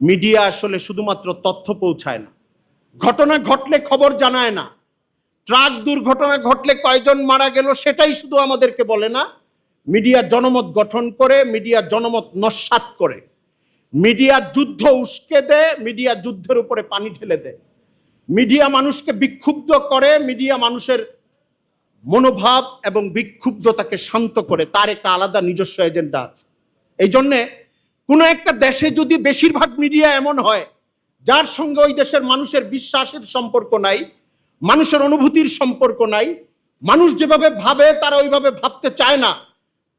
Media আসলে শুধুমাত্র তথ্য পৌঁছায় না। ঘটনা ঘটলে খবর জানায় না। ট্রাক দুর্ঘটনা ঘটলে কয়জন মারা গেল সেটাই শুধু আমাদেরকে বলে না। মিডিয়া জনমত গঠন করে, মিডিয়া জনমত নস্বাত করে। মিডিয়া যুদ্ধ উস্কে দেয়, মিডিয়া যুদ্ধের উপরে পানি ঢেলে দেয়। মিডিয়া মানুষকে বিক্ষুব্ধ করে, মিডিয়া মানুষের মনোভাব এবং বিক্ষুব্ধতাকে শান্ত করে। তার একটা আলাদা নিজস্ব এজেন্ডা আছে। এই জন্যে কোনো একটা দেশে যদি বেশিরভাগ মিডিয়া এমন হয়, যার সঙ্গে ওই দেশের মানুষের বিশ্বাসের সম্পর্ক নাই, মানুষের অনুভূতির সম্পর্ক নাই, মানুষ যেভাবে ভাবে তারা ওইভাবে ভাবতে চায় না,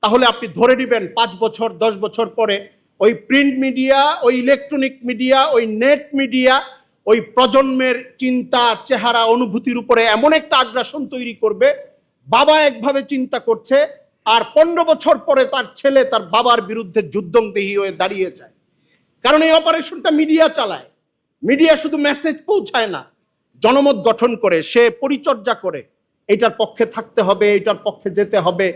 তাহলে আপনি ধরে নেবেন পাঁচ বছর, দশ বছর পরে ওই প্রিন্ট মিডিয়া, ওই ইলেকট্রনিক মিডিয়া, ওই নেট মিডিয়া, ওই প্রজন্মের চিন্তা, চেহারা, অনুভূতির উপরে এমন একটা আগ্রাসন তৈরি করবে, বাবা একভাবে চিন্তা করছে আর পনেরো বছর পরে তার ছেলে তার বাবার বিরুদ্ধে যুদ্ধংদেহী হয়ে দাঁড়িয়ে যায়। কারণ এই অপারেশনটা মিডিয়া চালায়। মিডিয়া শুধু মেসেজ পৌঁছায় না, জনমত গঠন করে, সে পরিচর্যা করে। এটার পক্ষে থাকতে হবে, এটার পক্ষে যেতে হবে।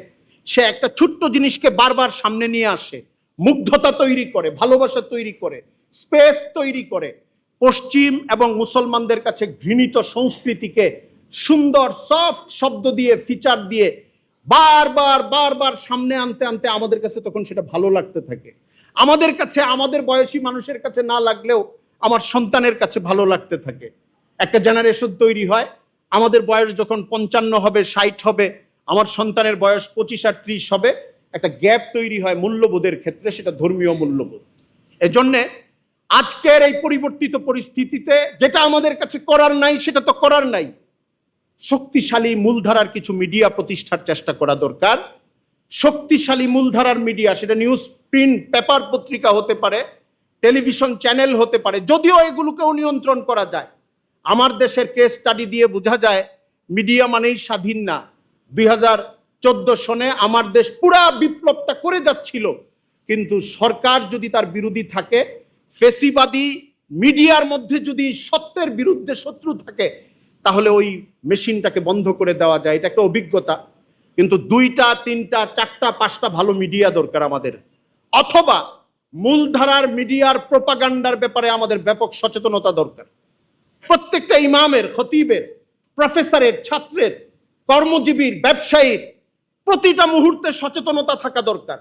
সে একটা ছোট্ট জিনিসকে বারবার সামনে নিয়ে আসে। মুগ্ধতা তৈরি করে, ভালোবাসা তৈরি করে, স্পেস তৈরি করে। পশ্চিম এবং মুসলমানদের কাছে ঘৃণিত সংস্কৃতিকে সুন্দর, সফট শব্দ দিয়ে, ফিচার দিয়ে বারবার বারবার সামনে আনতে আনতে আমাদের কাছে তখন সেটা ভালো লাগতে থাকে। আমাদের কাছে, আমাদের বয়সী মানুষের কাছে না লাগলেও আমার সন্তানের কাছে ভালো লাগতে থাকে। একটা জেনারেশন তৈরি হয়, আমাদের বয়স যখন পঞ্চান্ন হবে, ষাট হবে, আমার সন্তানের বয়স পঁচিশ আর ত্রিশ হবে, একটা গ্যাপ তৈরি হয় মূল্যবোধের ক্ষেত্রে, সেটা ধর্মীয় মূল্যবোধ। এজন্যে আজকের এই পরিবর্তিত পরিস্থিতিতে যেটা আমাদের কাছে করার নাই, সেটা তো করার নাই। শক্তিশালী মূলধারার কিছু মিডিয়া প্রতিষ্ঠার চেষ্টা করা দরকার। শক্তিশালী মূলধারার মিডিয়া, সেটা নিউজ, প্রিন্ট, পেপার পত্রিকা হতে পারে, টেলিভিশন চ্যানেল হতে পারে, যদিও এগুলোকেও নিয়ন্ত্রণ করা যায়। আমার দেশের কেস স্টাডি দিয়ে বোঝা যায়, মিডিয়া মানেই স্বাধীন না। দুই হাজার চোদ্দ সনে আমার দেশ পুরা বিপ্লবটা করে যাচ্ছিল। কিন্তু সরকার যদি তার বিরোধী থাকে, ফেসিবাদী মিডিয়ার মধ্যে যদি সত্যের বিরুদ্ধে শত্রু থাকে তাহলে ওই মেশিনটাকে বন্ধ করে দেওয়া যায়, এটা একটা অভিজ্ঞতা। কিন্তু দুইটা, তিনটা, চারটা, পাঁচটা ভালো মিডিয়া দরকার আমাদের। অথবা মূলধারার মিডিয়ার প্রোপাগান্ডার ব্যাপারে আমাদের ব্যাপক সচেতনতা দরকার। প্রত্যেকটা ইমামের, খতিবের, প্রফেসরের, ছাত্রের, কর্মজীবীর, ব্যবসায়ীর প্রতিটা মুহূর্তে সচেতনতা থাকা দরকার।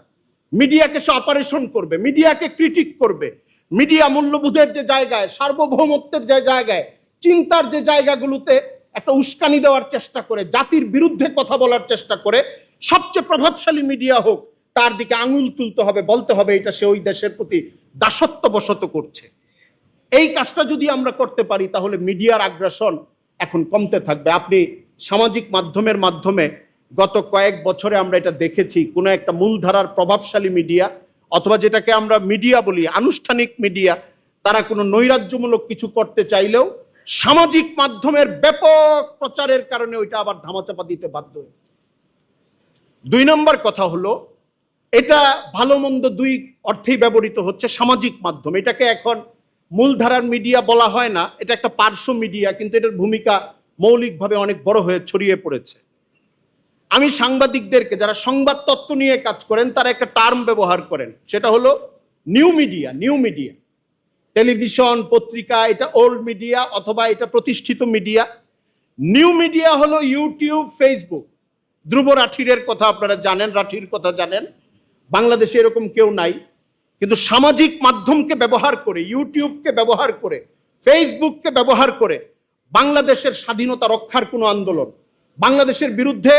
মিডিয়াকে সে অপারেশন করবে, মিডিয়াকে ক্রিটিক করবে। মিডিয়া মূল্যবোধের যে জায়গায়, সার্বভৌমত্বের যে জায়গায় চিন্তার যে জায়গাগুলোতে একটা উস্কানি দেওয়ার চেষ্টা করে, জাতির বিরুদ্ধে কথা বলার চেষ্টা করে, সবচেয়ে প্রভাবশালী মিডিয়া হোক, তার দিকে আঙুল তুলতে হবে, বলতে হবে এটা সে ওই দেশের প্রতি দাসত্ববশত করছে। এই কাজটা যদি আমরা করতে পারি, তাহলে মিডিয়ার আগ্রাসন এখন কমতে থাকবে। আপনি সামাজিক মাধ্যমের মাধ্যমে গত কয়েক বছরে আমরা এটা দেখেছি, কোনো একটা মূলধারার প্রভাবশালী মিডিয়া অথবা যেটাকে আমরা মিডিয়া বলি, আনুষ্ঠানিক মিডিয়া, তারা কোনো নৈরাজ্যমূলক কিছু করতে চাইলেও সামাজিক মাধ্যমের ব্যাপক প্রচারের কারণে ওইটা আবার ধামাচাপা দিতে বাধ্য হয়েছে। দুই নম্বর কথা হলো, এটা ভালো মন্দ দুই অর্থেই ব্যবহৃত হচ্ছে সামাজিক মাধ্যম। এটাকে এখন মূলধারার মিডিয়া বলা হয় না, এটা একটা পার্শ্ব মিডিয়া, কিন্তু এটার ভূমিকা মৌলিকভাবে অনেক বড় হয়ে ছড়িয়ে পড়েছে। আমি সাংবাদিকদেরকে, যারা সংবাদ তত্ত্ব নিয়ে কাজ করেন, তারা একটা টার্ম ব্যবহার করেন, সেটা হলো new media new media. Television, পত্রিকা, এটা ওল্ড মিডিয়া অথবা এটা প্রতিষ্ঠিত মিডিয়া নিউ মিডিয়া হলো ইউটিউব ফেসবুক ধ্রুব রাঠিরের কথা আপনারা জানেন, রাঠির কথা জানেন। বাংলাদেশে এরকম কেউ নাই। কিন্তু সামাজিক মাধ্যমকে ব্যবহার করে ইউটিউবকে ব্যবহার করে ফেসবুককে ব্যবহার করে বাংলাদেশের স্বাধীনতা রক্ষার কোনো আন্দোলন। বাংলাদেশের বিরুদ্ধে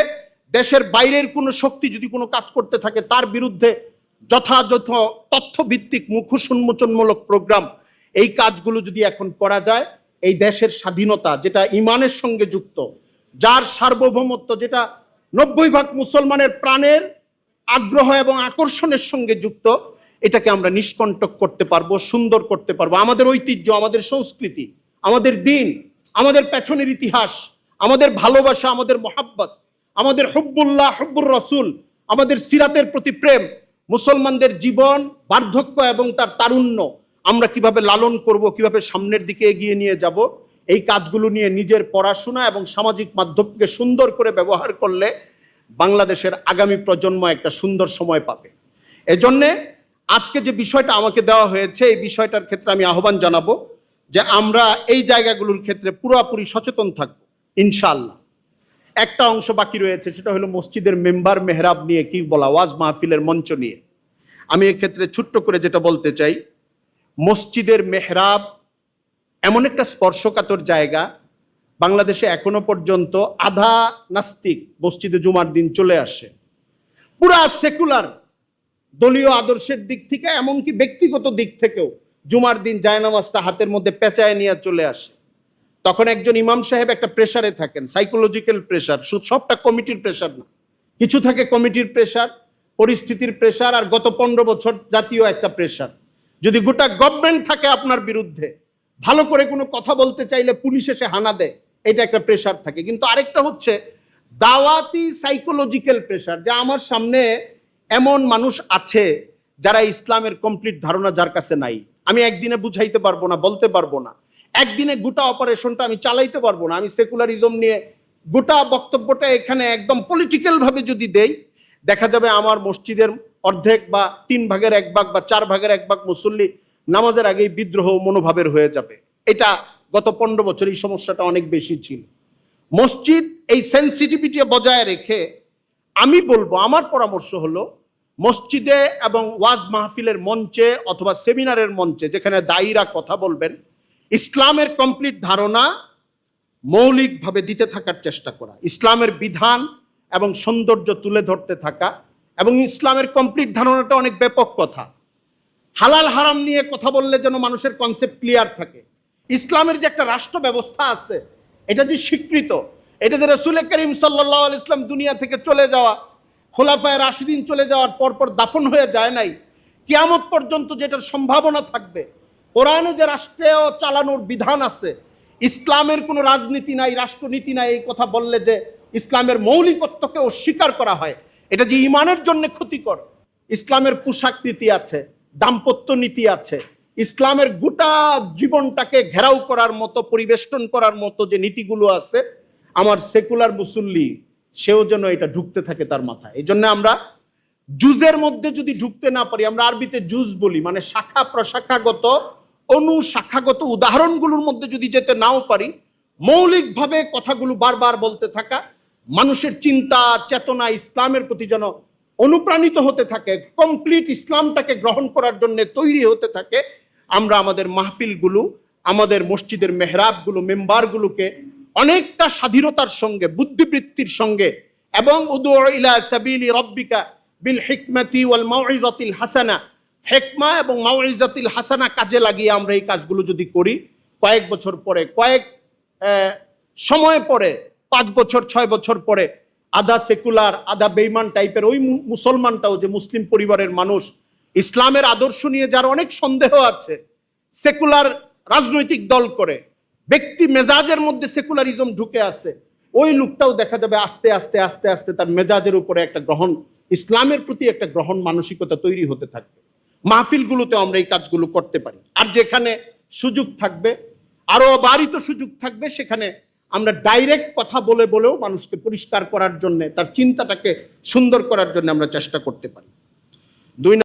দেশের বাইরের কোনো শক্তি যদি কোনো কাজ করতে থাকে, তার বিরুদ্ধে যথাযথ তথ্যভিত্তিক মুখোশ উন্মোচনমূলক প্রোগ্রাম এই কাজগুলো যদি এখন করা যায়, এই দেশের স্বাধীনতা যেটা ইমানের সঙ্গে যুক্ত, যার সার্বভৌমত্ব যেটা নব্বই ভাগ মুসলমানের প্রাণের আগ্রহ এবং আকর্ষণের সঙ্গে যুক্ত, এটাকে আমরা নিষ্কণ্টক করতে পারব, সুন্দর করতে পারব। আমাদের ঐতিহ্য, আমাদের সংস্কৃতি, আমাদের দিন, আমাদের পেছনের ইতিহাস, আমাদের ভালোবাসা, আমাদের মহাব্বত, আমাদের হব্বুল্লাহ, হব্বুর রসুল, আমাদের সিরাতের প্রতি প্রেম, মুসলমানদের জীবন, বার্ধক্য এবং তার তারুণ্য আমরা কীভাবে লালন করব, কীভাবে সামনের দিকে এগিয়ে নিয়ে যাব, এই কাজগুলো নিয়ে নিজের পড়াশোনা এবং সামাজিক মাধ্যমকে সুন্দর করে ব্যবহার করলে বাংলাদেশের আগামী প্রজন্ম একটা সুন্দর সময় পাবে। এজন্যে আজকে যে বিষয়টা আমাকে দেওয়া হয়েছে, এই বিষয়টার ক্ষেত্রে আমি আহ্বান জানাব যে আমরা এই জায়গাগুলোর ক্ষেত্রে পুরোপুরি সচেতন থাকব ইনশাল্লাহ একটা অংশ বাকি রয়েছে, সেটা হলো মসজিদের মেম্বার মেহরাব নিয়ে কি বলা, ওয়াজ মাহফিলের মঞ্চ নিয়ে। আমি এক্ষেত্রে ছোট্ট করে যেটা বলতে চাই মসজিদের মেহরাব এমন একটা স্পর্শকাতর জায়গা। বাংলাদেশে এখনও পর্যন্ত আধা নাস্তিক মসজিদে জুমার দিন চলে আসে। পুরা সেকুলার দলীয় আদর্শের দিক থেকে এমনকি ব্যক্তিগত দিক থেকেও জুমার দিন জায়নামাজটা হাতের মধ্যে পেঁচায় নিয়ে চলে আসে। তখন একজন ইমাম সাহেব একটা প্রেশারে থাকেন সাইকোলজিক্যাল প্রেসার সবটা কমিটির প্রেশার না। কিছু থাকে কমিটির প্রেশার পরিস্থিতির প্রেশার আর গত পনেরো বছর জাতীয় একটা প্রেসার যদি গোটা গভর্নমেন্ট থাকে আপনার বিরুদ্ধে, ভালো করে কোনো কথা বলতে চাইলে পুলিশ এসে হানা দেয়, এটা একটা প্রেশার থাকে। কিন্তু আরেকটা হচ্ছে দাওয়াতি সাইকোলজিক্যাল প্রেশার যে আমার সামনে এমন মানুষ আছে যারা ইসলামের কমপ্লিট ধারণা যার কাছে নাই। আমি একদিনে বুঝাইতে পারব না, বলতে পারব না। একদিনে গোটা অপারেশনটা আমি চালাইতে পারব না। আমি সেকুলারিজম নিয়ে গোটা বক্তব্যটা এখানে একদম পলিটিক্যাল ভাবে যদি দেই, দেখা যাবে আমার মসজিদের অর্ধেক বা তিন ভাগের এক ভাগ বা চার ভাগের এক ভাগ মুসল্লি নামাজের আগেই বিদ্রোহ মনোভাবের হয়ে যাবে। এটা গত পনেরো বছর এই সমস্যাটা অনেক বেশি ছিল। মসজিদ এই সেন্সিটিভিটি বজায় রেখে আমি বলব, আমার পরামর্শ হলো মসজিদে এবং ওয়াজ মাহফিলের মঞ্চে অথবা সেমিনারের মঞ্চে যেখানে দায়ীরা কথা বলবেন, ইসলামের কমপ্লিট ধারণা মৌলিকভাবে দিতে থাকার চেষ্টা করা, ইসলামের বিধান এবং সৌন্দর্য তুলে ধরতে থাকা এবং ইসলামের কমপ্লিট ধারণাটা অনেক ব্যাপক কথা। হালাল হারাম নিয়ে কথা বললে যেন মানুষের কনসেপ্ট ক্লিয়ার থাকে। ইসলামের যে একটা রাষ্ট্র ব্যবস্থা আছে, এটা যে স্বীকৃত, এটা যে রসুল করিম সাল্লাহ আল ইসলাম দুনিয়া থেকে চলে যাওয়া, খোলাফায় রাশিদিন চলে যাওয়ার পর পর দাফন হয়ে যায় নাই, কিয়ামত পর্যন্ত যেটার সম্ভাবনা থাকবে, কোরআনে যে রাষ্ট্রেও চালানোর বিধান আছে, ইসলামের কোনো রাজনীতি নাই, রাষ্ট্রনীতি নাই, এই কথা বললে যে ইসলামের মৌলিকত্বকে অস্বীকার করা হয় এটা যে ইমানের জন্য ক্ষতিকর, ইসলামের পোশাক নীতি আছে, দাম্পত্য নীতি আছে, ইসলামের গোটা জীবনটাকে ঘেরাও করার মতো, পরিবেষ্টন করার মতো যে নীতিগুলো আছে, আমার সেকুলার মুসল্লি, সেও যেন এটা ঢুকতে থাকে তার মাথায়। এই জন্য আমরা জুজের মধ্যে যদি ঢুকতে না পারি, আমরা আরবিতে জুজ বলি মানে শাখা প্রশাখাগত, অনুশাখাগত উদাহরণগুলোর মধ্যে যদি যেতে নাও পারি, মৌলিকভাবে কথাগুলো বারবার বলতে থাকা মানুষের চিন্তা, চেতনা, ইসলামের প্রতি যেন অনুপ্রাণিত হতে থাকে কমপ্লিট ইসলামটাকে গ্রহণ করার জন্য তৈরি হতে থাকে, আমরা আমাদের মাহফিলগুলো, আমাদের মসজিদের মেহরাবগুলো, মেম্বারগুলোকে অনেকটা স্বাধীনতার সঙ্গে, বুদ্ধিবৃত্তির সঙ্গে এবং উদু ইলা সাবিলি রব্বিকা বিল হিকমতি ওয়াল মাউইজাতিল হাসানা, হেকমা এবং মাউইজাতিল হাসানা কাজে লাগিয়ে আমরা এই কাজগুলো যদি করি, কয়েক বছর পরে, কয়েক সময় পরে পাঁচ বছর, ছয় বছর পরে আধা সেকুলার, আধা বেইমান টাইপের ওই মুসলমানটাও যে মুসলিম পরিবারের মানুষ, ইসলামের আদর্শ নিয়ে যার অনেক সন্দেহ আছে, সেকুলার রাজনৈতিক দল করে, ব্যক্তি মেজাজের মধ্যে সেকুলারিজম ঢুকে আছে ওই লোকটাও দেখা যাবে আস্তে আস্তে আস্তে আস্তে তার মেজাজের উপরে একটা গ্রহণ, ইসলামের প্রতি একটা গ্রহণ মানসিকতা তৈরি হতে থাকবে। মাহফিলগুলোতে আমরা এই কাজগুলো করতে পারি। আর যেখানে সুযোগ থাকবে, আরও বাড়িত সুযোগ থাকবে, সেখানে আমরা ডাইরেক্ট কথা বলে বলেও মানুষকে পরিষ্কার করার জন্যে, তার চিন্তাটাকে সুন্দর করার জন্য আমরা চেষ্টা করতে পারি। দুই